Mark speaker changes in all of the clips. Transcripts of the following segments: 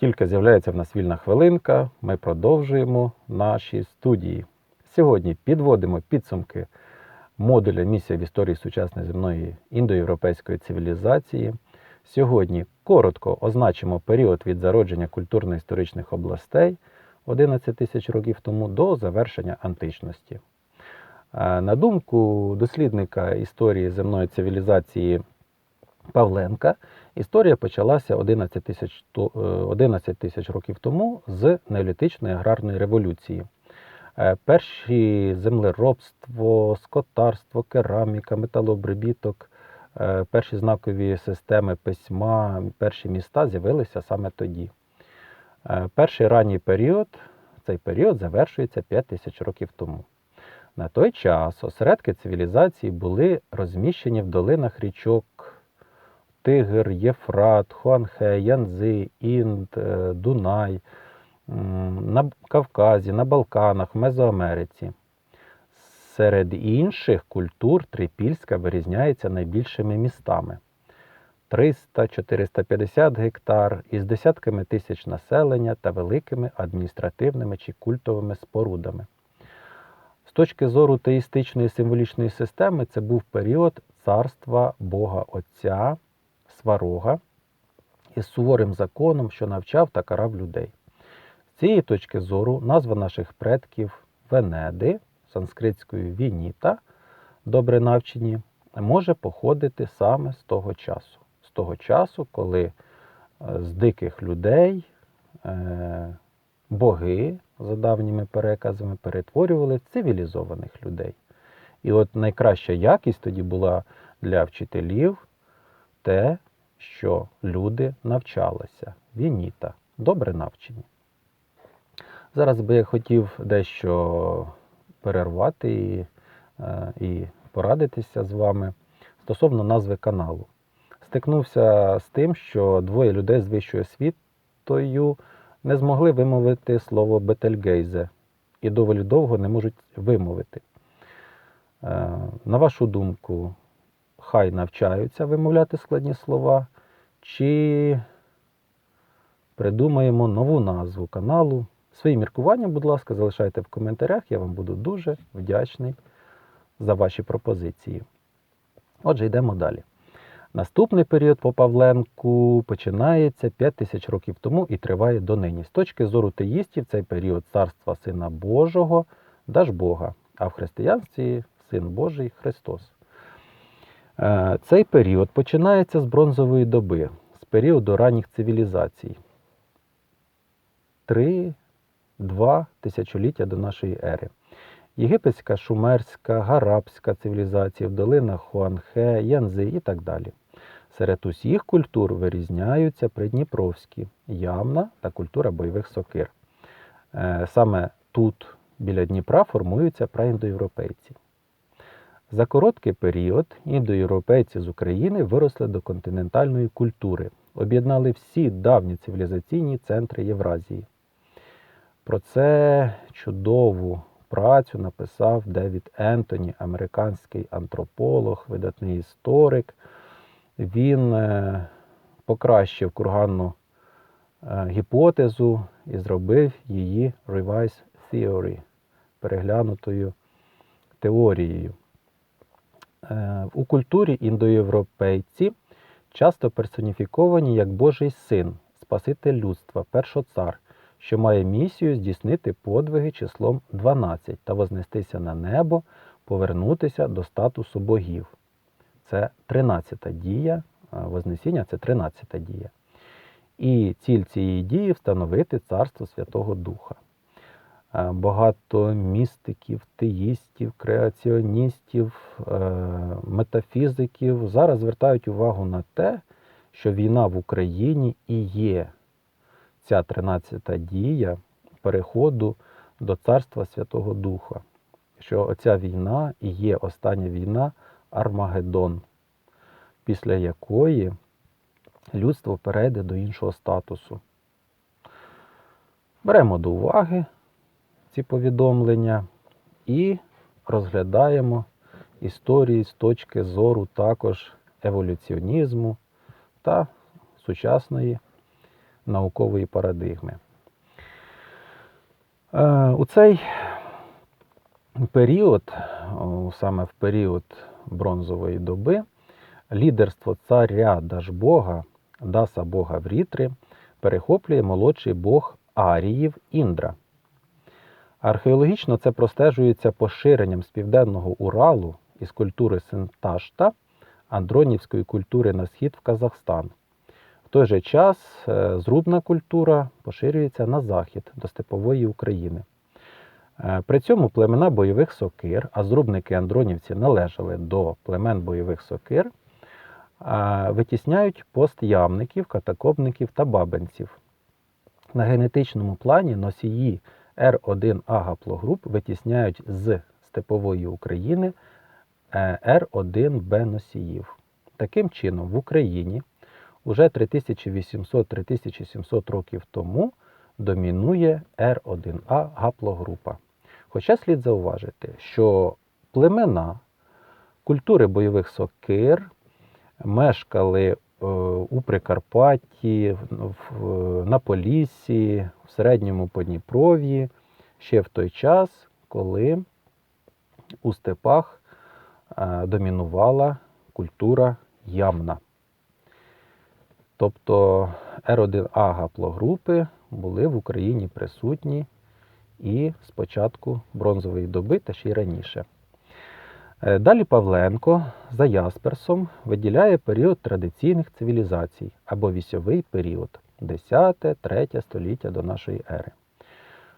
Speaker 1: Тільки з'являється в нас вільна хвилинка, ми продовжуємо наші студії. Сьогодні підводимо підсумки модуля Місія в історії сучасної земної індоєвропейської цивілізації. Сьогодні коротко означимо період від зародження культурно-історичних областей 11 тисяч років тому до завершення античності. Е, На думку дослідника історії земної цивілізації Павленка, історія почалася 11 тисяч, е, 11 тисяч років тому з неолітичної аграрної революції. Е, Перші землеробство, скотарство, кераміка, металообробіток, е, перші знакові системи письма, перші міста з'явилися саме тоді. Перший ранній період, цей період завершується 5 тисяч років тому. На той час осередки цивілізації були розміщені в долинах річок Тигр, Єфрат, Хуанхе, Янзи, Інд, е, Дунай, на Кавказі, на Балканах, Мезоамериці. Серед інших культур Трипільська вирізняється найбільшими містами. 300-450 гектар із десятками тисяч населення та великими адміністративними чи культовими спорудами. З точки зору теїстичної символічної системи, це був період царства Бога Отця, Сварога, із суворим законом, що навчав та карав людей. З цієї точки зору назва наших предків Венеди, санскритською Вініта, добре навчені, може походити саме з того часу. З того часу, коли е, з диких людей е, боги, за давніми переказами, перетворювали цивілізованих людей. І от найкраща якість тоді була для вчителів те, що люди навчалися. Вініта, добре навчені. Зараз би я хотів дещо перервати і, е, і порадитися з вами стосовно назви каналу. Стикнувся з тим, що двоє людей з вищою освітою не змогли вимовити слово Бетельгейзе і доволі довго не можуть вимовити. Е, На вашу думку, хай навчаються вимовляти складні слова, чи придумаємо нову назву каналу. Свої міркування, будь ласка, залишайте в коментарях. Я вам буду дуже вдячний за ваші пропозиції. Отже, йдемо далі. Наступний період по Павленку починається 5 тисяч років тому і триває донині. З точки зору теїстів, цей період царства Сина Божого, Дажбога, а в християнстві Син Божий Христос. Е, Цей період починається з бронзової доби, з періоду ранніх цивілізацій. Три-два тисячоліття до нашої ери. Єгипетська, шумерська, гарабська цивілізації в долинах Хуанхе, Янзи і так далі. Серед усіх культур вирізняються придніпровські, ямна та культура бойових сокир. Е, Саме тут, біля Дніпра, формуються праіндоєвропейці. За короткий період індоєвропейці з України виросли до континентальної культури, об'єднали всі давні цивілізаційні центри Євразії. Про це чудову працю написав Девід Ентоні, американський антрополог, видатний історик. Він е, покращив курганну е, гіпотезу і зробив її Revised Theory, переглянутою теорією. Е, У культурі індоєвропейці часто персоніфіковані як Божий син, Спаситель людства, першоцар, що має місію здійснити подвиги числом 12 та вознестися на небо, повернутися до статусу богів. Це 13-та дія, Вознесіння це 13-та дія. І ціль цієї дії встановити царство Святого Духа. Е, Багато містиків, теїстів, креаціоністів, е, метафізиків зараз звертають увагу на те, що війна в Україні і є ця 13-та дія переходу до Царства Святого Духа. Що оця війна і є остання війна Армагеддон, після якої людство перейде до іншого статусу. Беремо до уваги ці повідомлення і розглядаємо історії з точки зору також еволюціонізму та сучасної наукової парадигми. Е, У цей період, саме в період бронзової доби, лідерство царя Дажбога, Даса Бога Врітри, перехоплює молодший бог Аріїв Індра. Археологічно це простежується поширенням з південного Уралу із культури Синташта андронівської культури на схід в Казахстан. В той же час е, зрубна культура поширюється на захід до степової України. Е, При цьому племена бойових сокир, а зрубники андронівці належали до племен бойових сокир, е, витісняють постямників, катакобників та бабенців. На генетичному плані носії R1А гаплогруп витісняють з степової України е, R1Б носіїв. Таким чином, в Україні уже 3800-3700 років тому домінує R1А гаплогрупа. Хоча слід зауважити, що племена культури бойових сокир мешкали у Прикарпатті, на Поліссі, в середньому Подніпров'ї ще в той час, коли у степах е, домінувала культура ямна. Тобто R1А гаплогрупи були в Україні присутні і з початку бронзової доби та ще й раніше. Е, Далі Павленко за Ясперсом виділяє період традиційних цивілізацій або вісьовий період 10-3 століття до нашої ери.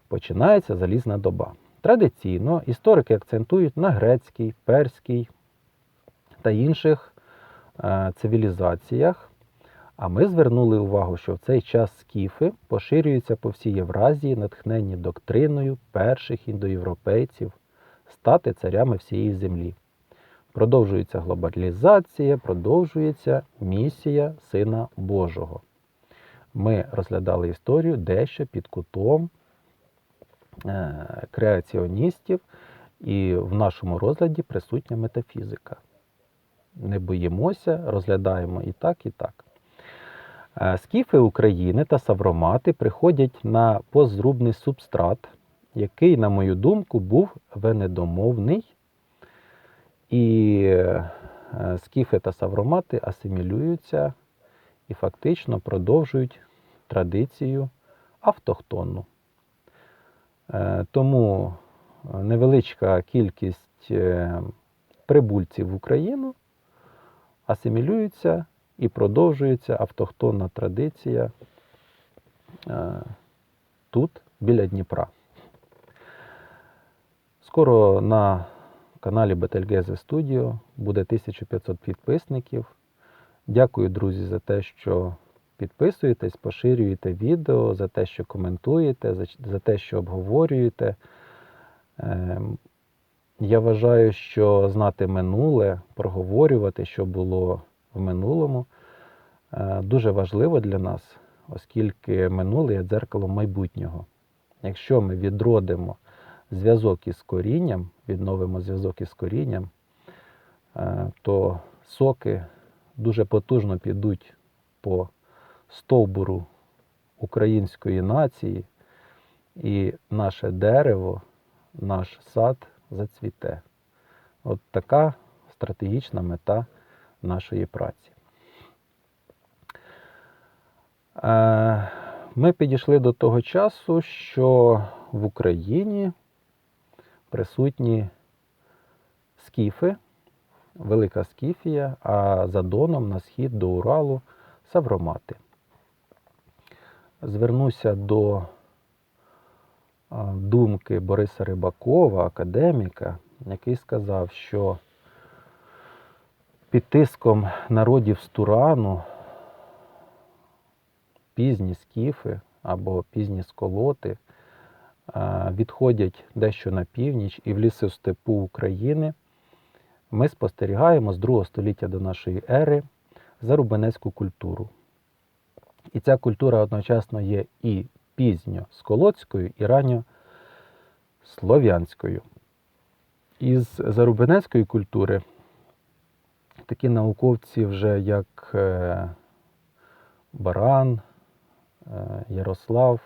Speaker 1: Починається залізна доба. Традиційно історики акцентують на грецькій, перській та інших е, цивілізаціях. А ми звернули увагу, що в цей час скіфи поширюються по всій Євразії, натхненні доктриною перших індоєвропейців стати царями всієї землі. Продовжується глобалізація, продовжується місія Сина Божого. Ми розглядали історію дещо під кутом е, креаціоністів, і в нашому розгляді присутня метафізика. Не боїмося, розглядаємо і так, і так. Е, Скіфи України та савромати приходять на позрубний субстрат, який, на мою думку, був венедомовний, і е, скіфи та савромати асимілюються і фактично продовжують традицію автохтонну. Е, Тому невеличка кількість е, прибульців в Україну асимілюються і продовжується автохтонна традиція тут, біля Дніпра. Скоро на каналі Бетельгезе Studio буде 1500 підписників. Дякую, друзі, за те, що підписуєтесь, поширюєте відео, за те, що коментуєте, за, те, що обговорюєте. Ем, Я вважаю, що знати минуле, проговорювати, що було в минулому, е, дуже важливо для нас, оскільки минуле є дзеркалом майбутнього. Якщо ми відродимо зв'язок із корінням, відновимо зв'язок із корінням, е, то соки дуже потужно підуть по стовбуру української нації, і наше дерево, наш сад зацвіте. От така стратегічна мета нашої праці. Е, Ми підійшли до того часу, що в Україні присутні скіфи, Велика Скіфія, а за Доном на схід до Уралу Савромати. Звернуся до думки Бориса Рибакова, академіка, який сказав, що під тиском народів з Турану пізні скіфи або пізні сколоти відходять дещо на північ і в лісостепу України ми спостерігаємо з 2 століття до нашої ери зарубинецьку культуру. І ця культура одночасно є і пізньо сколотською, і ранньо слов'янською. Із зарубинецької культури такі науковці, вже як е, Баран, е, Ярослав,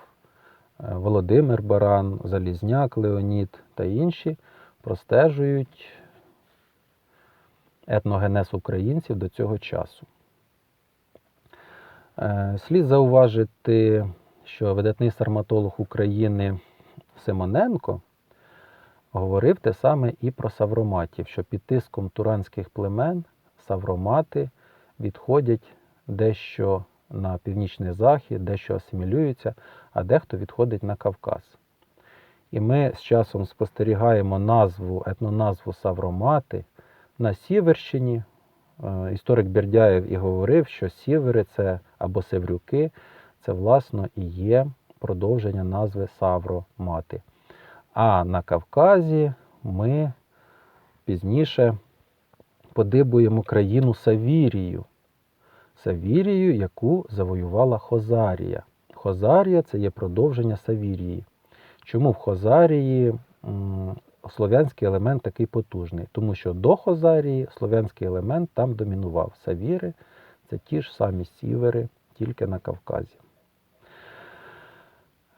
Speaker 1: Володимир Баран, Залізняк Леонід та інші простежують етногенез українців до цього часу. Е, Слід зауважити, що видатний сарматолог України Симоненко говорив те саме і про савроматів, що під тиском туранських племен савромати відходять дещо на північний захід, дещо асимілюються, а дехто відходить на Кавказ. І ми з часом спостерігаємо назву, етноназву Савромати на Сіверщині. Е, Історик Бердяєв і говорив, що сівери це або севрюки, це власно і є продовження назви Савромати. А на Кавказі ми пізніше подибуємо країну Савірію. Савірію, яку завоювала Хозарія. Хозарія це є продовження Савірії. Чому в Хозарії слов'янський елемент такий потужний? Тому що до Хозарії слов'янський елемент там домінував. Савіри це ті ж самі сівери, тільки на Кавказі.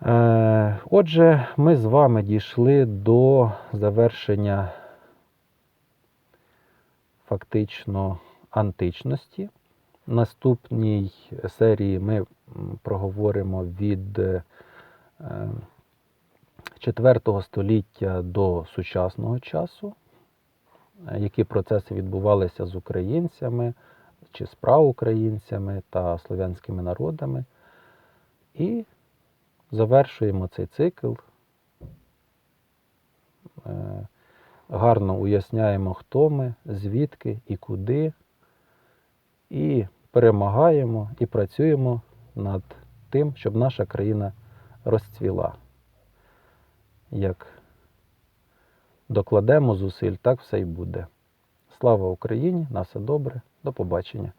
Speaker 1: Е, Отже, ми з вами дійшли до завершення фактично античності. Наступній серії ми проговоримо від е, 4 століття до сучасного часу, е, які процеси відбувалися з українцями чи з праукраїнцями та слов'янськими народами. І завершуємо цей цикл. Е, Гарно уясняємо, хто ми, звідки і куди, і перемагаємо, і працюємо над тим, щоб наша країна розцвіла. Як докладемо зусиль, так все й буде. Слава Україні! На все добре, до побачення!